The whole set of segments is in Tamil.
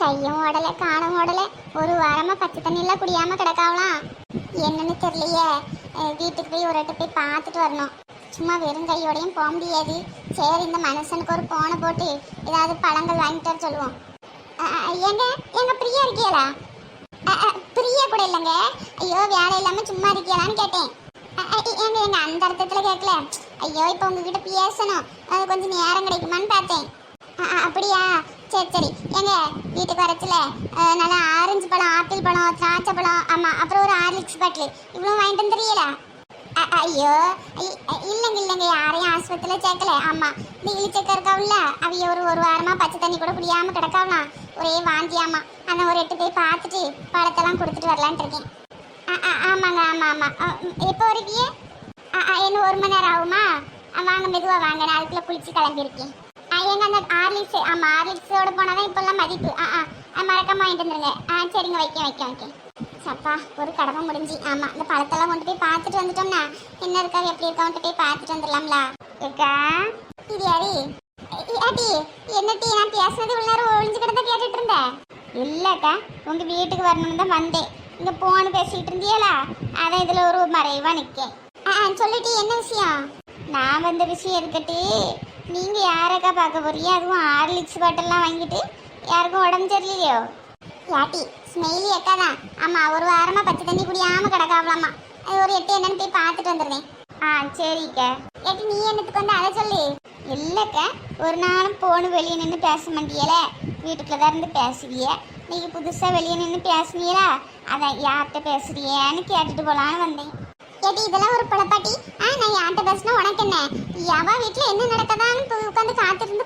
கையும் ஓடல காலம் ஓடல. ஒரு வாரமா பச்சை தண்ணியெல்லாம் குடியாம கிடக்காவலாம் என்னன்னு தெரியலையே. வீட்டுக்கு போய் ஒரு போய் பார்த்துட்டு வரணும். சும்மா வெறும் கையோடையும் போக முடியாது. சரி இந்த மனுஷனுக்கு ஒரு போனை போட்டு ஏதாவது பழங்கள் வாங்கிட்டு வர சொல்லுவோம். எங்க எங்க பிரியா இருக்கியலா பிரியா கூட இல்லைங்க. ஐயோ வேலை இல்லாம சும்மா இருக்கியலான்னு கேட்டேன். எங்க ஏங்க எங்க அந்த அர்த்தத்துல கேட்கல. ஐயோ இப்போ உங்ககிட்ட பேசணும். அது கொஞ்சம் நேரம் கிடைக்குமான்னு பார்த்தேன். அப்படியா? சரி சரி. ஏங்க வீட்டுக்கு வரச்சில. நல்லா ஆரஞ்சு பழம் ஆப்பிள் பழம் திராட்சை பழம் ஆமா அப்புறம் ஒரு ஆர்லிக்ஸ் பாட்டில் இவ்வளோ வாங்கிட்டு வந்துடுறீங்களா ஐயோ இல்லைங்க இல்லைங்க. யாரையும் ஆஸ்பத்திரியில் சேர்க்கல. ஆமா இந்த இழிச்சக்க இருக்காவுல்ல. அவைய ஒரு ஒரு வாரமா பச்சை தண்ணி கூட குடியாமல் கிடக்காவலாம் ஒரே வாந்தியாமா அதான் ஒரு எட்டு போய் பார்த்துட்டு பழத்தெல்லாம் கொடுத்துட்டு வரலான்ட்டு இருக்கேன். ஆமாங்க ஆமா ஆமா. எப்போ வருவியே என்ன இன்னும் ஒரு மணி நேரம் ஆகுமா? வாங்க மெதுவா வாங்க. நான் அதுக்குள்ள குளிச்சு கிளம்பியிருக்கேன். அ, அந்த ஆர்லிக்ஸ் ஆமா ஆர்லிக்ஸோட போனாதான் இப்பெல்லாம் மதிப்பு. ஆ ஆ அ, மறக்காம வாங்கிட்டு வந்துருங்க. ஆ சரிங்க வைக்க வைக்க வைக்க சப்பா ஒரு கடமை முடிஞ்சு. ஆமா இந்த பழத்தெல்லாம் கொண்டு போய் பார்த்துட்டு வந்துட்டோம்னா என்ன இருக்கா எப்படி இருக்கா கொண்டு போய் பார்த்துட்டு வந்துடலாம்ல. இருக்கா? இது யாரி? ஏடி என்ன டீ நான் பேசுனது உள்ளார நேரம் ஒழிஞ்சு கிடந்தா கேட்டுட்டு இருந்தேன். இல்லக்கா உங்க வீட்டுக்கு வரணும்னு தான் வந்தேன். இங்க போன் பேசிட்டு இருந்தியலா? அதான் இதுல ஒரு மறைவா நிக்கேன். ஆ சொல்லிட்டு என்ன விஷயம்? நான் வந்த விஷயம் இருக்கட்டி நீங்கள் யாரக்கா பார்க்க போறீங்க? அதுவும் ஹார்லிக்ஸ் பாட்டெல்லாம் வாங்கிட்டு யாருக்கும் உடம்பு சரியில்லையோ? யாட்டி ஸ்மெயிலி அக்கா தான். ஆமாம் ஒரு வாரமாக பச்சை தண்ணி குடியாம கிடக்காவலாமா அது ஒரு எட்டு என்னன்னு போய் பார்த்துட்டு வந்துடுறேன். ஆ சரிக்கா. ஏட்டி நீ என்னத்துக்கு வந்து? அதை சொல்லு. இல்லைக்கா ஒரு நாளும் போன வெளியே நின்று பேச மாட்டியல. வீட்டுக்குள்ள தான் இருந்து பேசுவிய நீங்கள் புதுசாக வெளியே நின்று பேசுனீங்களா? அதான் யார்கிட்ட பேசுறியேன்னு கேட்டுட்டு போகலான்னு வந்தேன். ஏட்டி இதெல்லாம் ஒரு பழப்பாட்டி ஆ நான் யார்கிட்ட பேசினா உனக்கு என்ன? எவ வீட்டில் என்ன நடக்கதான்னு போய் உட்காந்து காத்திருந்து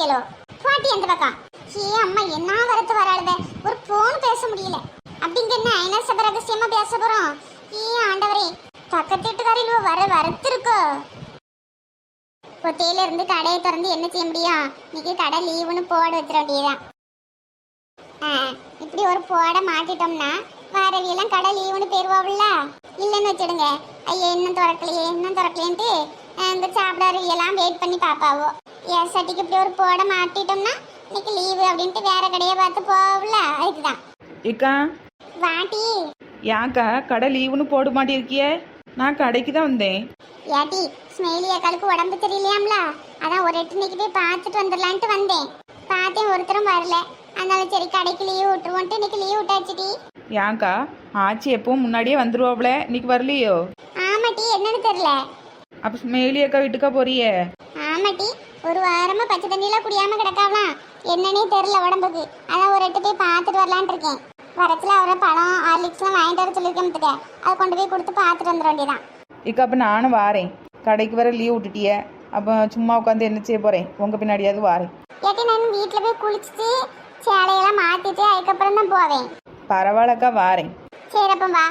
பார்த்துட்டு பாட்டி அந்த பக்கம் ஏ அம்மா என்ன வரத்து வராளுத ஒரு போன் பேச முடியல. அப்படிங்க என்ன? ஐநா சபை ரகசியமா பேச போறோம்? ஏ ஆண்டவரே பக்கத்து வீட்டுக்காரில் வர வரத்து இருக்கோ? பொத்தையில இருந்து கடையை திறந்து என்ன செய்ய முடியும்? இன்னைக்கு கடை லீவுன்னு போட வச்சிட வேண்டியதான் இப்படி ஒரு போட மாட்டிட்டோம்னா வாரவியெல்லாம் கடை லீவுன்னு போயிருவாவில்ல? இல்லைன்னு வச்சிடுங்க. ஐயா இன்னும் திறக்கலையே இன்னும் திறக்கலேன்ட்டு இந்த இந்த சாப்பிடாதவியெல்லாம் வெயிட் பண்ணி பாப்பாவோ எஸ் சட்டிக்கு இப்படி ஒரு போட மாட்டிட்டோம்னா இன்னைக்கு லீவு அப்படின்ட்டு வேற கடையை பார்த்து போகல. அதுக்குதான். ஏக்கா. வாட்டி யாக்கா கடை லீவுன்னு போட மாட்டிருக்கிய நான் கடைக்கு தான் வந்தேன். ஏட்டி ஸ்மெயிலி அக்காளுக்கு உடம்பு தெரியலையாம்ல அதான் ஒரு எட்டு இன்னைக்கு போய் பார்த்துட்டு வந்துடலான்ட்டு வந்தேன். பார்த்தேன் ஒருத்தரும் வரல. அதனால சரி கடைக்கு லீவ் விட்டுருவோன்ட்டு இன்னைக்கு லீவ் விட்டாச்சுடி. யாக்கா ஆச்சி எப்பவும் முன்னாடியே வந்துருவாப்ல. இன்னைக்கு வரலையோ? ஆமாட்டி என்னன்னு தெரியல. அப்போ ஸ்மெயிலி அக்கா வீட்டுக்கா போறியே? ஒரு வாரமா பச்சை தண்ணியெல்லாம் குடியாம கிடக்காவலாம். என்னன்னே தெரியல உடம்புக்கு. அதான் ஒரு எட்டு போய் பார்த்துட்டு வரலான்ட்டு இருக்கேன். வரத்துல அவரை பழம் ஹார்லிக்ஸ்லாம் வாங்கிட்டு வர சொல்லியிருக்கேன் அதை கொண்டு போய் கொடுத்து பார்த்துட்டு வந்துட வேண்டியதான் இக்கா அப்போ நானும் வாரேன். கடைக்கு வர லீவ் விட்டுட்டிய. அப்போ சும்மா உட்காந்து என்ன செய்ய போகிறேன் உங்கள் பின்னாடியாவது வாரேன். ஏட்டி நான் வீட்டில் போய் குளிச்சுட்டு சேலையெல்லாம் மாத்திட்டு அதுக்கப்புறம் தான் போவேன். பரவாயில்லக்கா வாரேன். சரி அப்போ வா.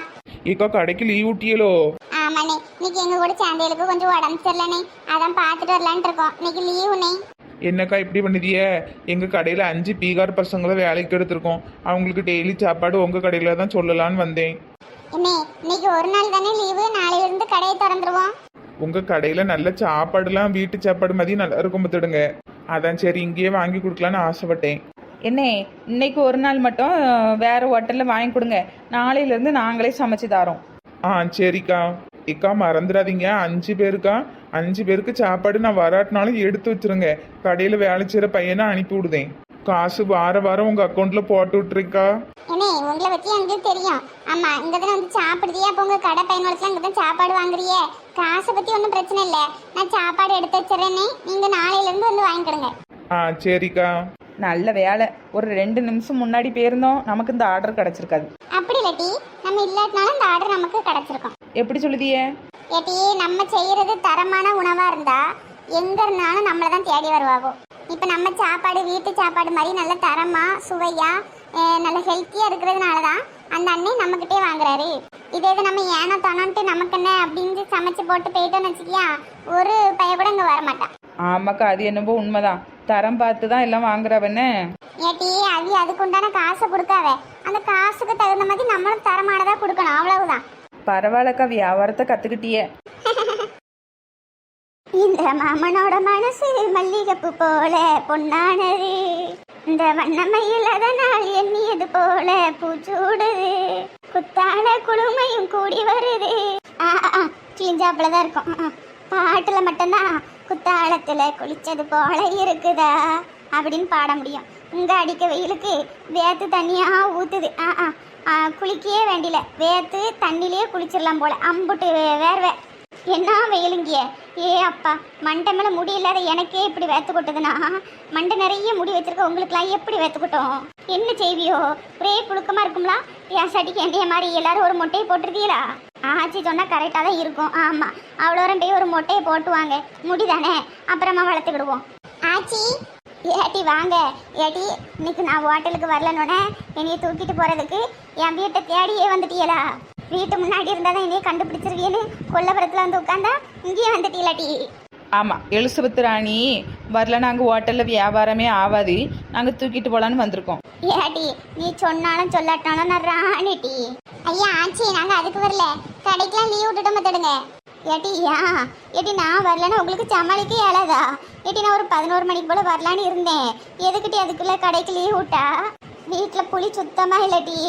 ஏக்கா கடைக்கு லீவ் விட்டியலோ? இன்னைக்கு எங்க கூட சந்தைகளுக்கு கொஞ்சம் உடம்பு சரியில்லைண்ணே அதான் பார்த்துட்டு வரலான்ட்டு இருக்கோம். இன்னைக்கு லீவுண்ணே என்னக்கா இப்படி பண்ணிதிய எங்க கடையில அஞ்சு பீகார் பசங்களை வேலைக்கு எடுத்திருக்கோம். அவங்களுக்கு டெய்லி சாப்பாடு உங்க கடையில தான் சொல்லலான்னு வந்தேன். அண்ணே இன்னைக்கு ஒரு நாள் தானே லீவு நாளையில இருந்து கடையை திறந்துருவோம். உங்க கடையில நல்ல சாப்பாடுலாம் வீட்டு சாப்பாடு மாதிரி நல்லா இருக்கும் பார்த்துடுங்க. அதான் சரி இங்கேயே வாங்கி கொடுக்கலான்னு ஆசைப்பட்டேன். என்ன இன்னைக்கு ஒரு நாள் மட்டும் வேற ஹோட்டலில் வாங்கி கொடுங்க. நாளையிலேருந்து நாங்களே சமைச்சு தரோம். ஆ சரிக்கா. இக்கா மறந்துடாதீங்க. அஞ்சு பேருக்கா? அஞ்சு பேருக்கு சாப்பாடு நான் வராட்டினாலும் எடுத்து வச்சிருங்க. கடையில வேலை செய்யற பையனை அனுப்பி விடுதேன். காசு வார வாரம் உங்க அக்கௌண்ட்ல போட்டு விட்டுருக்கா? அண்ணே உங்களை பத்தி எனக்கு தெரியும். ஆமா இங்க தானே வந்து சாப்பிடுதியே அப்போ உங்க கடை பையனோடலாம் இங்க தான் சாப்பாடு வாங்குறியே? காசை பத்தி ஒன்றும் பிரச்சனை இல்லை. நான் சாப்பாடு எடுத்து வச்சிடறேனே நீங்க நாளையில இருந்து வந்து வாங்கிக்கிடுங்க. ஆ சரிக்கா. நல்ல வேலை. ஒரு ரெண்டு நிமிஷம் முன்னாடி போயிருந்தோம் நமக்கு இந்த ஆர்டர் கிடச்சிருக்காது. அப்படி இல்லாட்டி நம்ம இல்லாட்டினாலும் இந்த ஆர்டர் நமக்கு கிடைச்சிருக்கும். எப்படி சொல்லுதியே? ஏட்டி நம்ம செய்யறது தரமான உணவா இருந்தா எங்க இருந்தாலும் நம்மளை தான் தேடி வருவாங்க இப்ப நம்ம சாப்பாடு வீட்டு சாப்பாடு மாதிரி நல்ல தரமா சுவையா அஹ் நல்ல ஹெல்த்தியா இருக்கிறதுனால தான் அந்த அண்ணன் நம்மகிட்டே வாங்குறாரு. இதே இது நம்ம ஏனோ தானோன்ட்டு நமக்கு என்ன அப்படின்னு சமைச்சு போட்டு போயிட்டோம்னு வச்சுக்கியா ஒரு பைய கூட இங்க வர மாட்டான் ஆமாக்கா அது என்னவோ உண்மைதான். தரம் பார்த்து தான் எல்லாம் வாங்குறவன்னு ஏட்டி அது அதுக்கு உண்டான காசை கொடுக்காவ அந்த காசுக்கு தகுந்த மாதிரி நம்மளும் தரமானதா கொடுக்கணும். அவ்வளவுதான். பரவாயில்லக்கா வியாபாரத்தை கற்றுக்கிட்டியே இந்த மாமனோட மனசு மல்லிகைப்பூ போல பொன்னானது. இந்த வண்ணமயில நாள் எண்ணியது போல பூச்சூடுது. குத்தால குளுமையும் கூடி வருது. கிழிஞ்சாப்புல தான் இருக்கும். பாட்டுல மட்டும்தான் குத்தாலத்தில் குளித்தது போல இருக்குதா? அப்படின்னு பாட முடியும். இங்கே அடிக்க வெயிலுக்கு வேத்து தண்ணியாக ஊற்றுது ஆ ஆ. ஆ, குளிக்கவே வேண்டியல. வேத்து தண்ணிலேயே குளிச்சிடலாம் போல. அம்புட்டு வே- வேர்வை. என்ன வெயிலுங்கிய? ஏ அப்பா. மண்டை மேலே முடி இல்லாத எனக்கே இப்படி வேத்து கொட்டுதுன்னா? மண்டை நிறைய முடி வச்சிருக்க உங்களுக்குலாம் எப்படி வேத்து கொட்டும்? என்ன செய்வியோ? ஒரே புழுக்கமாக இருக்கும்லாம் என் சட்டிக்கு என்னைய மாதிரி எல்லாரும் ஒரு மொட்டையை போட்டிருக்கீங்களா? ஆச்சி சொன்னா கரெக்டாக தான் இருக்கும். ஆமா. அவ்வளோ போய் ஒரு மொட்டையை போட்டுவாங்க முடிதானே? அப்புறமா வளர்த்துக்கிடுவோம் ஆச்சி. ஏட்டி வாங்க. ஏட்டி இன்னைக்கு நான் ஹோட்டலுக்கு வரலன்னொடனே என்னைய தூக்கிட்டு போறதுக்கு என் வீட்டை தேடியே வந்துட்டீங்களா வீட்டு முன்னாடி இருந்தா தான் என்னைய கண்டுபிடிச்சிருவியன்னு கொல்லப்புறத்துல வந்து உட்காந்தா இங்கேயே வந்துட்டீங்களாட்டி ஆமாம் எலிசபெத் ராணி வரல நாங்கள் ஹோட்டலில் வியாபாரமே ஆகாது நாங்கள் தூக்கிட்டு போகலான்னு வந்திருக்கோம். ஏட்டி நீ சொன்னாலும் சொல்லாட்டாலும் நான் ராணிட்டி. ஐயா ஆச்சி நாங்க அதுக்கு வரல. கடைக்கெல்லாம் லீவ் விட்டுட்டு மத்தடுங்க ஏட்டி ஏன் ஏட்டி நான் வரலன்னா உங்களுக்கு சமாளிக்க ஏழாதா ஏட்டி நான் ஒரு பதினோரு மணிக்கு போல வரலான்னு இருந்தேன். எதுக்கிட்டே அதுக்குள்ள கடைக்கு லீவ் விட்டா? வீட்டில் புளி சுத்தமாக இல்லட்டி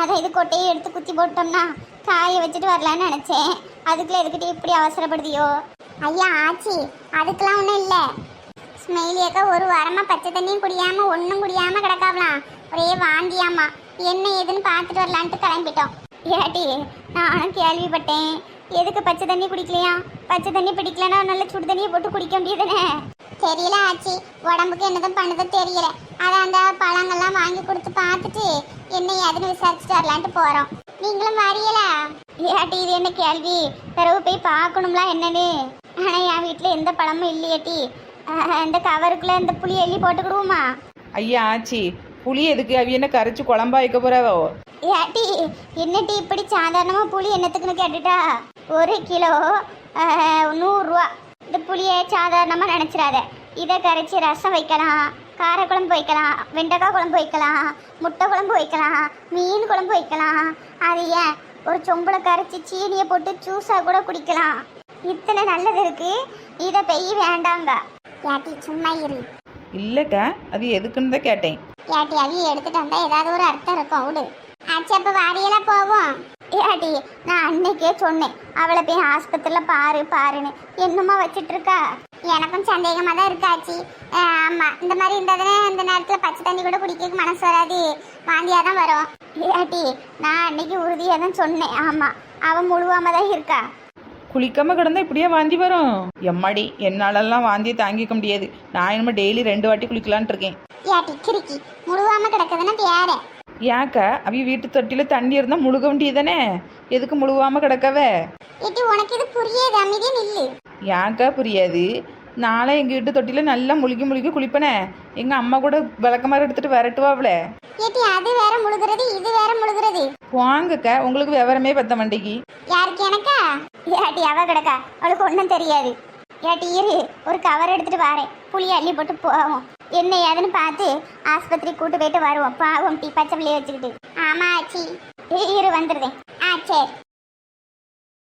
அதை இது கொட்டையை எடுத்து குத்தி போட்டோம்னா காய வச்சுட்டு வரலான்னு நினச்சேன். அதுக்குள்ள எதுக்கிட்டே இப்படி அவசரப்படுதியோ? ஐயா ஆச்சி அதுக்கெல்லாம் ஒன்றும் இல்லை. ஸ்மெயிலியக்கா ஒரு வாரமாக பச்சை தண்ணியும் குடியாமல் ஒன்றும் குடியாமல் கிடக்காவலாம் ஒரே வாந்தியாமா. என்ன ஏதுன்னு பார்த்துட்டு வரலான்ட்டு கிளம்பிட்டோம். ஏட்டி நானும் கேள்விப்பட்டேன். எதுக்கு பச்சை தண்ணி குடிக்கலையா? பச்சை தண்ணி பிடிக்கலன்னா நல்ல சுடு தண்ணியை போட்டு குடிக்க முடியுதுனே தெரியல ஆச்சி உடம்புக்கு என்னதான் பண்ணுதோ தெரியல. அதான் அந்த பழங்கள்லாம் வாங்கி கொடுத்து பார்த்துட்டு என்ன ஏதுன்னு விசாரிச்சுட்டு வரலான்ட்டு போகிறோம் நீங்களும் வரியல ஏட்டி இது என்ன கேள்வி? பிறகு போய் பார்க்கணும்ல என்னன்னு? ஆனால் என் வீட்டில் எந்த பழமும் இல்லையாட்டி அந்த கவருக்குள்ளே கவருக்குள்ள இந்த புளி எள்ளி போட்டுக்கிடுவோமா? ஐயா ஆச்சி புளி எதுக்கு? அவி என்ன கரைச்சி குழம்பா வைக்க போறாவோ? ஏட்டி என்னட்டி இப்படி சாதாரணமா புளி என்னத்துக்குன்னு கேட்டுட்டா? ஒரு கிலோ நூறுரூவா. இந்த புளியை சாதாரணமா நினைச்சிடாத. இதை கரைச்சி ரசம் வைக்கலாம் காரக்குழம்பு வைக்கலாம் வெண்டைக்காய் குழம்பு வைக்கலாம் முட்டை குழம்பு வைக்கலாம் மீன் குழம்பு வைக்கலாம். அது ஏன்? ஒரு சொம்புல கரைச்சி சீனியை போட்டு ஜூஸா கூட குடிக்கலாம். இத்தனை நல்லது இருக்கு. இதை பெய் வேண்டாங்க. ஏட்டி சும்மா இரு. இல்லைக்கா அது எதுக்குன்னு தான் கேட்டேன். ஏட்டி அதையும் எடுத்துட்டு வந்தா ஏதாவது ஒரு அர்த்தம் இருக்கும் விடு. ஆச்சு அப்போ வாரியெல்லாம் போவோம். ஏட்டி நான் அன்னைக்கே சொன்னேன் அவளை போய் ஆஸ்பத்திரியில பாரு பாருன்னு. என்னமா வச்சிட்டு இருக்கா? எனக்கும் சந்தேகமா தான் இருக்காச்சு ஆமாம் இந்த மாதிரி இருந்ததுன்னா இந்த நேரத்தில் பச்சை தண்ணி கூட குடிக்க மனசு வராது. வாந்தியாக தான் வரும். ஏட்டி நான் அன்னைக்கு உறுதியாக தான் சொன்னேன் ஆமாம் அவன் முழுவாம தான் இருக்கா. குளிக்காம கிடந்தா இப்படியே வாந்தி வரும். எம்மாடி என்னாலெல்லாம் வாந்தியை தாங்கிக்க முடியாது. நான் இனிமே டெய்லி ரெண்டு வாட்டி குளிக்கலான்ட்டு இருக்கேன். முழுவாம ஏக்கா அவி வீட்டு தொட்டியில் தண்ணி இருந்தால் முழுக வேண்டியதானே எதுக்கு முழுகாம கிடக்கவே? ஏட்டி உனக்கு இது புரியாது அமைதியா நில்லு. ஏக்கா புரியாது? நாளை எங்கள் வீட்டு தொட்டியில் நல்லா முழுகி முழுகி குளிப்பனே. எங்கள் அம்மா கூட விளக்கமாரி எடுத்துட்டு விரட்டுவாப்ல ஏட்டி அது வேற முழுகிறது இது வேற முழுகிறது. வாங்கக்கா உங்களுக்கு விவரமே பத்த மண்டைக்கு யாருக்கு எனக்கா? ஏட்டி அவ கிடக்கா. அவளுக்கு ஒன்றும் தெரியாது. ஏட்டி இரு. ஒரு கவர் எடுத்துட்டு வரேன். புளிய அள்ளி போட்டு போவோம். என்ன ஏதுன்னு பார்த்து ஆஸ்பத்திரி கூட்டு போயிட்டு வருவோம். பாவம் டீ பச்சை பிள்ளைய வச்சுக்கிட்டு. ஆமா ஆச்சி இரு வந்துடுதேன் ஆ சரி.